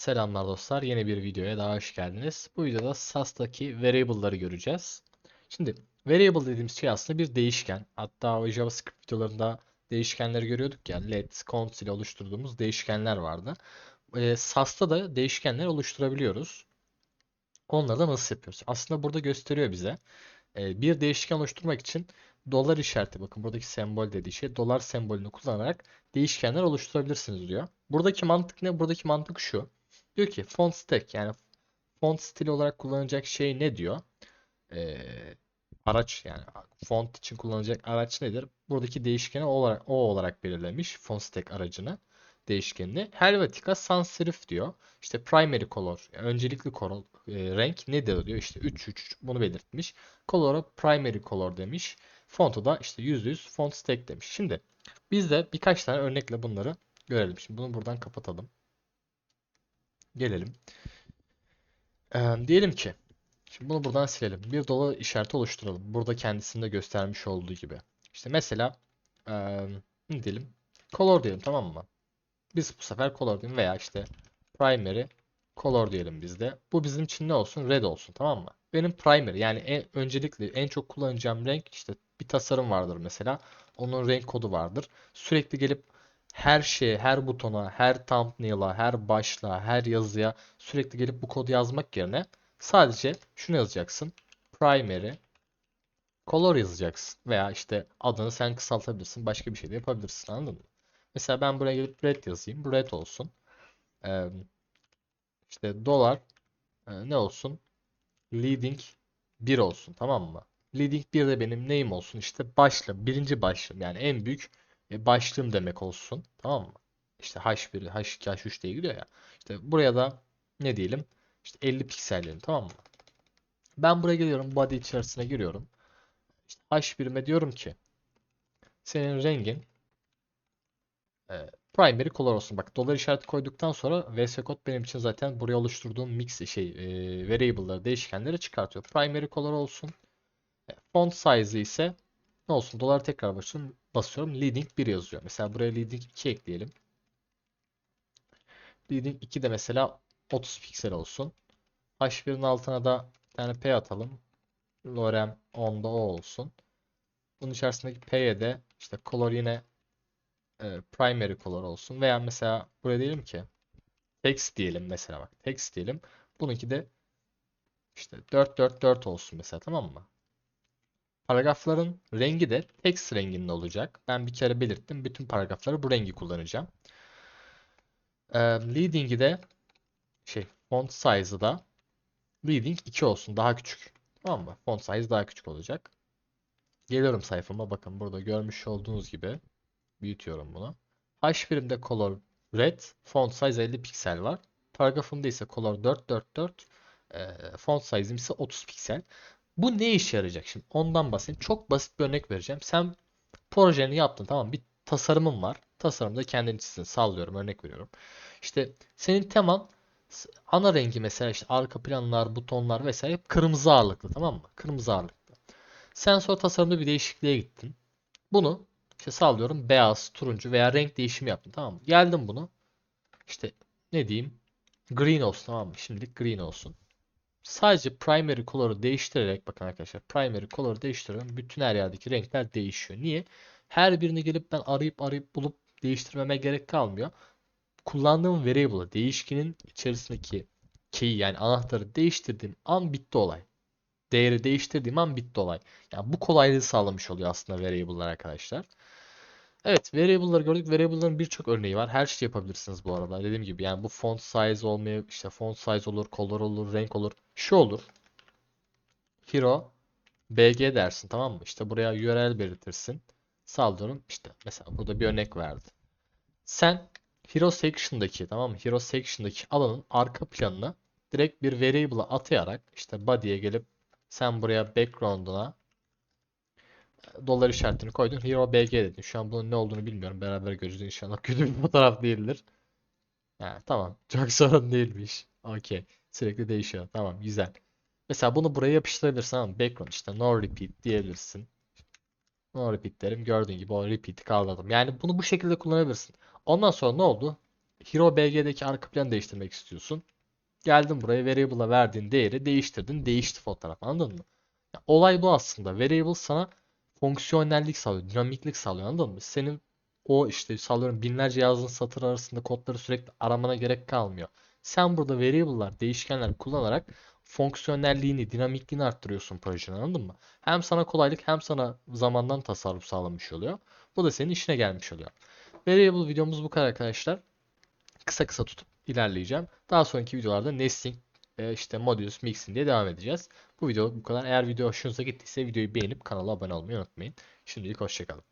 Selamlar dostlar. Yeni bir videoya daha hoş geldiniz. Bu videoda SAS'taki variable'ları göreceğiz. Şimdi variable dediğimiz şey aslında bir değişken. Hatta o JavaScript videolarında değişkenleri görüyorduk ya. Let, cons ile oluşturduğumuz değişkenler vardı. Ee, SAS'ta da değişkenler oluşturabiliyoruz. Onları da nasıl yapıyoruz? Aslında burada gösteriyor bize. Ee, bir değişken oluşturmak için dolar işareti bakın buradaki sembol dediği şey dolar sembolünü kullanarak değişkenler oluşturabilirsiniz diyor. Buradaki mantık ne? Buradaki mantık şu. Diyor ki font stack yani font stili olarak kullanacak şey ne diyor? Ee, araç yani font için kullanacak araç nedir? Buradaki değişkeni o olarak, o olarak belirlemiş font stack aracını değişkenini. Helvetica sans serif diyor. İşte primary color yani öncelikli color, e, renk nedir diyor. İşte 333 bunu belirtmiş. Color'a primary color demiş. Font'u da işte %100 font stack demiş. Şimdi biz de birkaç tane örnekle bunları görelim. Şimdi bunu buradan kapatalım. Gelelim. Ee, diyelim ki şimdi bunu buradan silelim. Bir dolar işareti oluşturalım. Burada kendisinde göstermiş olduğu gibi. İşte mesela ee, ne diyelim? Color diyelim tamam mı? Biz bu sefer color diyelim veya işte primary color diyelim biz de. Bu bizim için ne olsun? Red olsun tamam mı? Benim primary yani en, öncelikli en çok kullanacağım renk işte bir tasarım vardır mesela. Onun renk kodu vardır. Sürekli gelip her şeye, her butona, her thumbnail'a, her başlığa, her yazıya sürekli gelip bu kodu yazmak yerine sadece şunu yazacaksın. Primary color yazacaksın. Veya işte adını sen kısaltabilirsin. Başka bir şey de yapabilirsin. Anladın mı? Mesela ben buraya gelip red yazayım. Red olsun. Ee, işte dolar e, ne olsun? Leading 1 olsun. Tamam mı? Leading 1 de benim neyim olsun? İşte başlığım. Birinci başlığım. Yani en büyük e, başlığım demek olsun. Tamam mı? İşte H1, H2, H3 diye gidiyor ya. İşte buraya da ne diyelim? İşte 50 piksel. Tamam mı? Ben buraya geliyorum. Body içerisine giriyorum. İşte H1'ime diyorum ki senin rengin e, primary color olsun. Bak dolar işareti koyduktan sonra VS Code benim için zaten buraya oluşturduğum mix şey e, variable'ları, değişkenleri çıkartıyor. Primary color olsun. E, font size ise ne olsun? Dolar tekrar basıyorum. Basıyorum. Leading 1 yazıyor. Mesela buraya leading 2 ekleyelim. Leading 2 de mesela 30 piksel olsun. H1'in altına da bir tane P atalım. Lorem 10'da o olsun. Bunun içerisindeki P'ye de işte color yine e, primary color olsun. Veya mesela buraya diyelim ki text diyelim mesela bak. Text diyelim. Bununki de işte 444 olsun mesela tamam mı? Paragrafların rengi de text renginde olacak. Ben bir kere belirttim. Bütün paragrafları bu rengi kullanacağım. Ee, leading'i de şey font size'ı da leading 2 olsun. Daha küçük. Tamam mı? Font size daha küçük olacak. Geliyorum sayfama. Bakın burada görmüş olduğunuz gibi büyütüyorum bunu. H1'imde color red. Font size 50 piksel var. Paragrafımda ise color 444. E, font size'im ise 30 piksel. Bu ne işe yarayacak şimdi? Ondan bahsedeyim. Çok basit bir örnek vereceğim. Sen projeni yaptın tamam Bir tasarımın var. Tasarımda kendin çizdin. Sallıyorum örnek veriyorum. İşte senin teman ana rengi mesela işte arka planlar, butonlar vesaire hep kırmızı ağırlıklı tamam mı? Kırmızı ağırlıklı. Sen sonra tasarımda bir değişikliğe gittin. Bunu işte sallıyorum beyaz, turuncu veya renk değişimi yaptın tamam mı? Geldim bunu. İşte ne diyeyim? Green olsun tamam mı? Şimdilik green olsun. Sadece primary color'u değiştirerek bakın arkadaşlar primary color'u değiştiriyorum. Bütün her yerdeki renkler değişiyor. Niye? Her birini gelip ben arayıp arayıp bulup değiştirmeme gerek kalmıyor. Kullandığım variable değişkenin içerisindeki key yani anahtarı değiştirdiğim an bitti olay. Değeri değiştirdiğim an bitti olay. Yani bu kolaylığı sağlamış oluyor aslında variable'lar arkadaşlar. Evet, variable'ları gördük. Variable'ların birçok örneği var. Her şey yapabilirsiniz bu arada. Dediğim gibi yani bu font size olmaya işte font size olur, color olur, renk olur. Şu olur. Hero BG dersin tamam mı? İşte buraya URL belirtirsin. Sallıyorum işte mesela burada bir örnek verdi. Sen Hero Section'daki tamam mı? Hero Section'daki alanın arka planına direkt bir variable'a atayarak işte body'ye gelip sen buraya background'una dolar işaretini koydun. Hero BG dedin. Şu an bunun ne olduğunu bilmiyorum. Beraber göreceğiz inşallah. Kötü bir fotoğraf değildir. Ha, tamam. Çok sorun değilmiş. Okey. Sürekli değişiyor. Tamam. Güzel. Mesela bunu buraya yapıştırabilirsin ama background işte no repeat diyebilirsin. No repeat derim. Gördüğün gibi o repeat'i kaldırdım. Yani bunu bu şekilde kullanabilirsin. Ondan sonra ne oldu? Hero BG'deki arka planı değiştirmek istiyorsun. Geldin buraya variable'a verdiğin değeri değiştirdin. Değişti fotoğraf anladın mı? Olay bu aslında. Variable sana fonksiyonellik sağlıyor. Dinamiklik sağlıyor anladın mı? Senin o işte sallıyorum binlerce yazdığın satır arasında kodları sürekli aramana gerek kalmıyor. Sen burada variable'lar, değişkenler kullanarak fonksiyonelliğini, dinamikliğini arttırıyorsun projenin anladın mı? Hem sana kolaylık hem sana zamandan tasarruf sağlamış oluyor. Bu da senin işine gelmiş oluyor. Variable videomuz bu kadar arkadaşlar. Kısa kısa tutup ilerleyeceğim. Daha sonraki videolarda nesting, e, işte modulus, mixing diye devam edeceğiz. Bu video bu kadar. Eğer video hoşunuza gittiyse videoyu beğenip kanala abone olmayı unutmayın. Şimdilik hoşçakalın.